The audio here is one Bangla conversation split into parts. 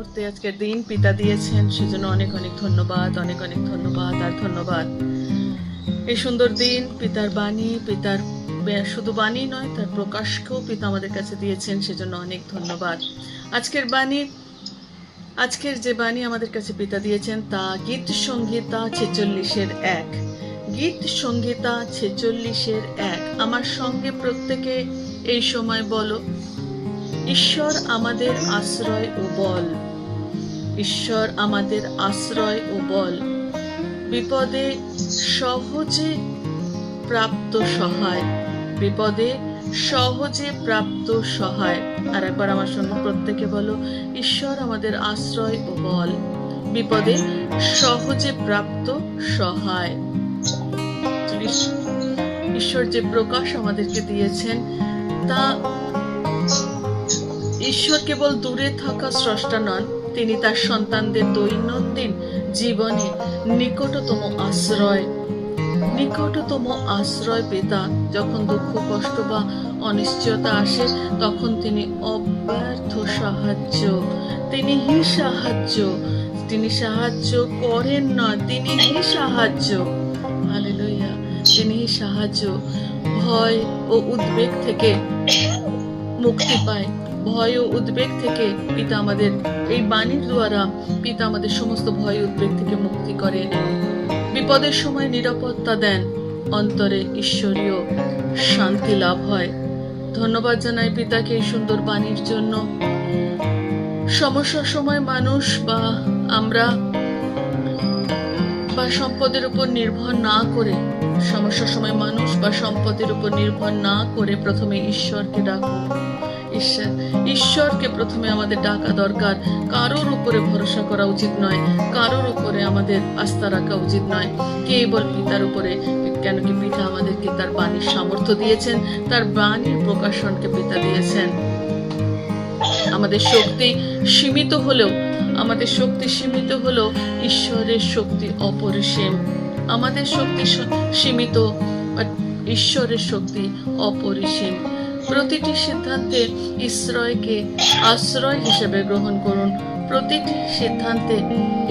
মুহূর্তে আজকের দিন পিতা দিয়েছেন, সেজন্য অনেক অনেক ধন্যবাদ, অনেক অনেক ধন্যবাদ, আর ধন্যবাদ। এই সুন্দর দিন পিতার বাণী, পিতার শুধু বাণী নয়, তার প্রকাশকেও পিতা আমাদের কাছে দিয়েছেন, সেজন্য অনেক ধন্যবাদ। আজকের বাণী, আজকের যে বাণী আমাদের কাছে পিতা দিয়েছেন, তা গীত সংহিতা ছেচল্লিশের এক। গীত সংহিতা ছেচল্লিশের এক। আমার সঙ্গে প্রত্যেকে এই সময় বলো, ঈশ্বর আমাদের আশ্রয় ও বল। ঈশ্বর আমাদের আশ্রয় ও বল। বিপদে সহজে প্রাপ্ত সহায়। বিপদে সহজে প্রাপ্ত সহায়। আর একবার আমার সঙ্গে প্রত্যেকে বলো, ঈশ্বর আমাদের আশ্রয় ও বল। বিপদে সহজে প্রাপ্ত সহায়। ঈশ্বর যে প্রকাশ আমাদেরকে দিয়েছেন, তা ঈশ্বর কেবল দূরে থাকা স্রষ্টা নন তিনি তার সন্তানদের দৈনন্দিন জীবনে নিকটতম আশ্রয়। নিকটতম আশ্রয় পেতা যখন দুঃখ, কষ্ট বা অনিশ্চয়তা আসে, তখন তিনি অব্যর্থ সাহায্য। তিনি হি সাহায্য। তিনি সাহায্য করেন না তিনি হি সাহায্য। তিনি সাহায্য, ভয় ও উদ্বেগ থেকে মুক্তি পায়। ভয় ও উদ্বেগ থেকে পিতা আমাদের, এই বাণীর দ্বারা পিতা আমাদের সমস্ত ভয় উদ্বেগ থেকে মুক্তি করে। বিপদের সময় নিরাপত্তা দেন, অন্তরে ঈশ্বরীয় শান্তি লাভ হয়। ধন্যবাদ জানাই পিতাকে এই সুন্দর বাণীর জন্য। সমস্যার সময় মানুষ বা আমরা বা সম্পদের উপর নির্ভর না করে, সমস্যার সময় মানুষ বা সম্পদের উপর নির্ভর না করে প্রথমে ঈশ্বরকে ডাকুন। ঈশ্বর ঈশ্বরকে প্রথমে আমাদের ডাকা দরকার। কারোর উপরে ভরসা করা উচিত নয়। কারোর উপরে আমাদের আস্থা রাখা উচিত নয়। কেবল পিতার উপরে, কেন কি পিতা আমাদেরকে তার বাণীর সামর্থ্য দিয়েছেন, তার বাণীর প্রকাশনকে পিতা দিয়েছেন। আমাদের শক্তি সীমিত হলেও, আমাদের শক্তি সীমিত হলেও ঈশ্বরের শক্তি অপরিসীম। আমাদের শক্তি সীমিত ঈশ্বরের শক্তি অপরিসীম। প্রতিটি সিদ্ধান্তে ঈশ্বরকে আশ্রয় হিসেবে গ্রহণ করুন। প্রতিটি সিদ্ধান্তে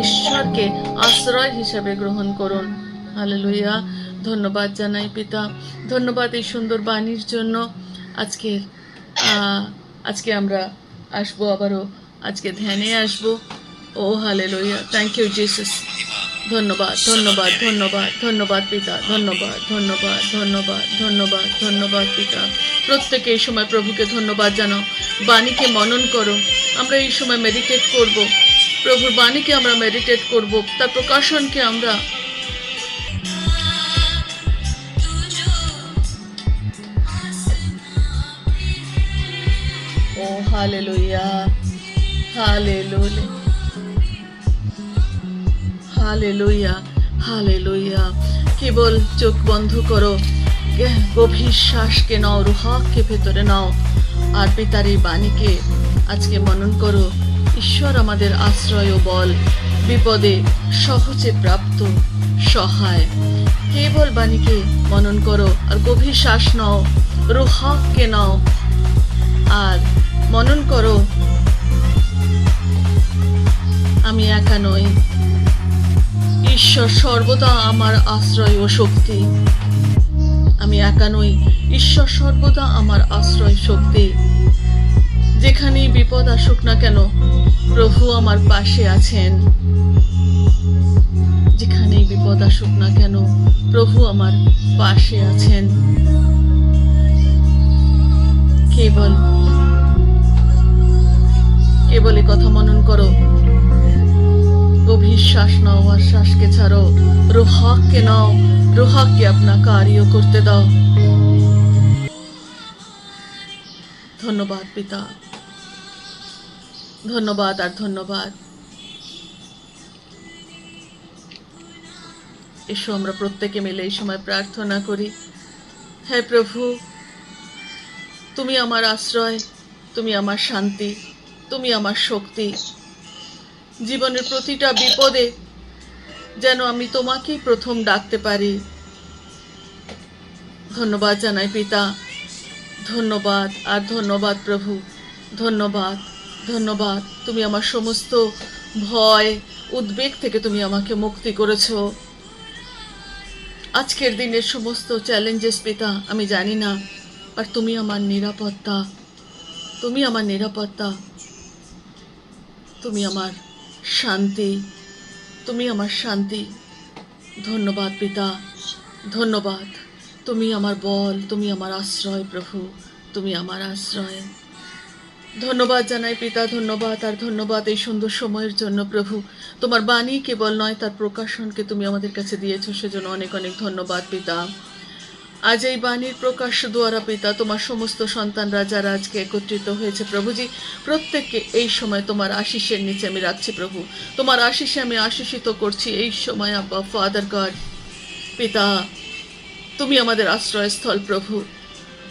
ঈশ্বরকে আশ্রয় হিসেবে গ্রহণ করুন। হালেলুয়া। ধন্যবাদ জানাই পিতা। ধন্যবাদ এই সুন্দর বাণীর জন্য। আজকের আজকে আমরা আসব আবারও। আজকে ধ্যানে আসব। ও হালেলুয়া। থ্যাংক ইউ জিসাস ধন্যবাদ ধন্যবাদ ধন্যবাদ ধন্যবাদ পিতা। ধন্যবাদ ধন্যবাদ ধন্যবাদ ধন্যবাদ ধন্যবাদ পিতা। প্রত্যেকে এই সময় প্রভুকে ধন্যবাদ জানাও। বাণীকে মনন করো। আমরা এই সময় মেডিটেট করব। প্রভুর বাণীকে আমরা মেডিটেট করব। তার প্রকাশনকে আমরা ও হালেলুয়া হালেলুয়া হালেলুয়া হালেলুয়া। কেবল চোখ বন্ধ করো। গভীর শ্বাসকে নাও, রুহাকে ভেতরে নাও। আর পিতার এই বাণীকে আজকে মনন করো। ঈশ্বর আমাদের আশ্রয় ও বল। বিপদে সহজে প্রাপ্ত সহায়। কেবল বাণীকে মনন করো, আর গভীর শ্বাস নাও, রুহাকে নাও। আর মনন করো, আমি একা নই। ঈশ্বর সর্বদা আমার আশ্রয় ও শক্তি। আমি একা নই। ঈশ্বর সর্বদা আমার আশ্রয় শক্তি। যেখানেই বিপদ আসুক না কেন, প্রভু আমার পাশে আছেন। যেখানেই বিপদ আসুক না কেন, প্রভু আমার পাশে আছেন। কেবল কেবল কথা মনন করো। গভীর শ্বাস নাও আর শ্বাসকে ছাড়ো। রোহাককে নাও। রোহাককে আপনা কার্য করতে দাও। ধন্যবাদ, পিতা। ধন্যবাদ আর ধন্যবাদ। এসো আমরা প্রত্যেকে মিলে এই সময় প্রার্থনা করি। হ্যাঁ প্রভু, তুমি আমার আশ্রয়, তুমি আমার শান্তি, তুমি আমার শক্তি। জীবনের প্রতিটা বিপদে যেন আমি তোমাকেই প্রথম ডাকতে পারি। ধন্যবাদ জানাই পিতা। ধন্যবাদ, আর ধন্যবাদ প্রভু। ধন্যবাদ ধন্যবাদ। তুমি আমার সমস্ত ভয়, উদ্বেগ থেকে তুমি আমাকে মুক্তি করেছ। আজকের দিনের সমস্ত চ্যালেঞ্জেস পিতা, আমি জানি না, আর তুমি আমার নিরাপত্তা। তুমি আমার নিরাপত্তা। তুমি আমার শান্তি। তুমি আমার শান্তি। ধন্যবাদ পিতা, ধন্যবাদ। তুমি আমার বল, তুমি আমার আশ্রয় প্রভু, তুমি আমার আশ্রয়। ধন্যবাদ জানাই পিতা, ধন্যবাদ, আর ধন্যবাদ এই সুন্দর সময়ের জন্য প্রভু। তোমার বাণী কেবল নয়, তার প্রকাশনকে তুমি আমাদের কাছে দিয়েছ, সেজন্য অনেক অনেক ধন্যবাদ পিতা। আজ এই বাণীর প্রকাশ দ্বারা পিতা, তোমার সমস্ত সন্তানরা যারা আজকে একত্রিত হয়েছে প্রভুজি, প্রত্যেককে এই সময় তোমার আশিসের নিচে আমি রাখছি প্রভু। তোমার আশিসে আমি আশিসিত করছি এই সময়, আব্বা, ফাদার গড। পিতা, তুমি আমাদের আশ্রয়স্থল প্রভু।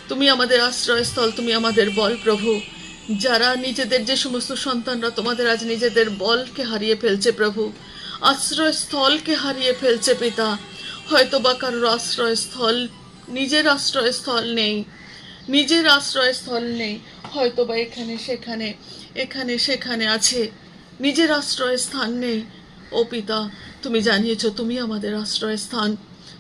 তুমি আমাদের আশ্রয়স্থল, তুমি আমাদের বল প্রভু। যারা নিজেদের যে সমস্ত সন্তানরা, তোমাদের আজ নিজেদের বলকে হারিয়ে ফেলছে প্রভু। আশ্রয়স্থলকে হারিয়ে ফেলছে পিতা। হয়তো বা কারোর আশ্রয়স্থল নিজের আশ্রয়স্থল নেই। নিজের আশ্রয়স্থল নেই। হয়তো বা এখানে, সেখানে এখানে, সেখানে আছে। নিজের আশ্রয়স্থান নেই। ও পিতা, তুমি জানিয়েছ তুমি আমাদের আশ্রয়স্থান।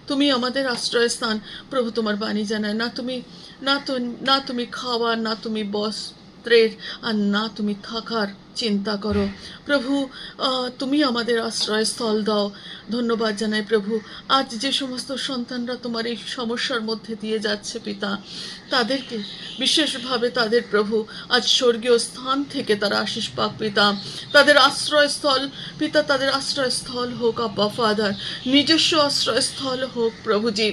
তুমি আমাদের আশ্রয়স্থান। প্রভু তোমার বাণী জানায়। না তুমি, না না তুমি খাওয়া না তুমি বস্ত্রের আর না তুমি থাকার চিন্তা করো। প্রভু তুমি আমাদের আশ্রয়স্থল দাও। ধন্যবাদ জানাই প্রভু। আজ যে সমস্ত সন্তানরা তোমার এই সমস্যার মধ্যে দিয়ে যাচ্ছে পিতা, তাদেরকে বিশেষভাবে তাদের প্রভু, আজ স্বর্গীয় স্থান থেকে তারা আশিস পাক পিতা। তাদের আশ্রয়স্থল, পিতা তাদের আশ্রয়স্থল হোক, আব্বা, ফাদার। নিজস্ব আশ্রয়স্থল হোক, প্রভুজি।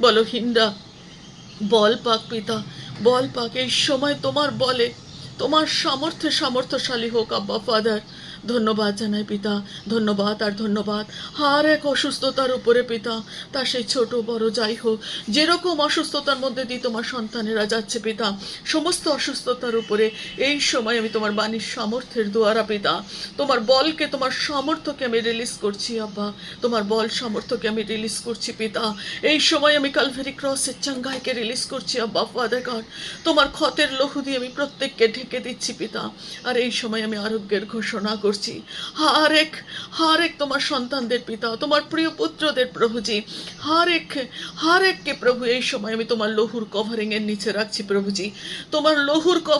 বলো হিন্দা বল পাক পিতা, বল পাক, এই সময় তোমার বলে, তোমার সামর্থ্যে সামর্থ্যশালী হোক আব্বা ফাদার। ধন্যবাদ জানাই পিতা, ধন্যবাদ আর ধন্যবাদ। হার এক অসুস্থতার উপরে পিতা, তা সেই ছোট বড় যাই হোক, যেরকম অসুস্থতার মধ্যে দিয়ে তোমার সন্তানেরা যাচ্ছে পিতা, সমস্ত অসুস্থতার উপরে এই সময় আমি তোমার বাণীর সামর্থ্যের দ্বারা পিতা। তোমার বলকে, তোমার সামর্থ্যকে আমি রিলিজ করছি, আব্বা। তোমার বল সামর্থ্যকে আমি রিলিজ করছি পিতা। এই সময় আমি কালভেরি ক্রসের চাঙ্গাইকে রিলিজ করছি, আব্বা ফাদার গড তোমার ক্ষতের লহু দিয়ে আমি প্রত্যেককে ঢেকে দিচ্ছি পিতা। আর এই সময় আমি আরোগ্যের ঘোষণা করছি। হারেক হারেক তোমার সন্তানদের পিতা, তোমার প্রিয় পুত্রদের প্রভুজি। হারেক, হারেককে প্রভু, এই সময় আমি তোমার লহুর কভারিং এর নিচে রাখছি প্রভুজি। তোমার লহুর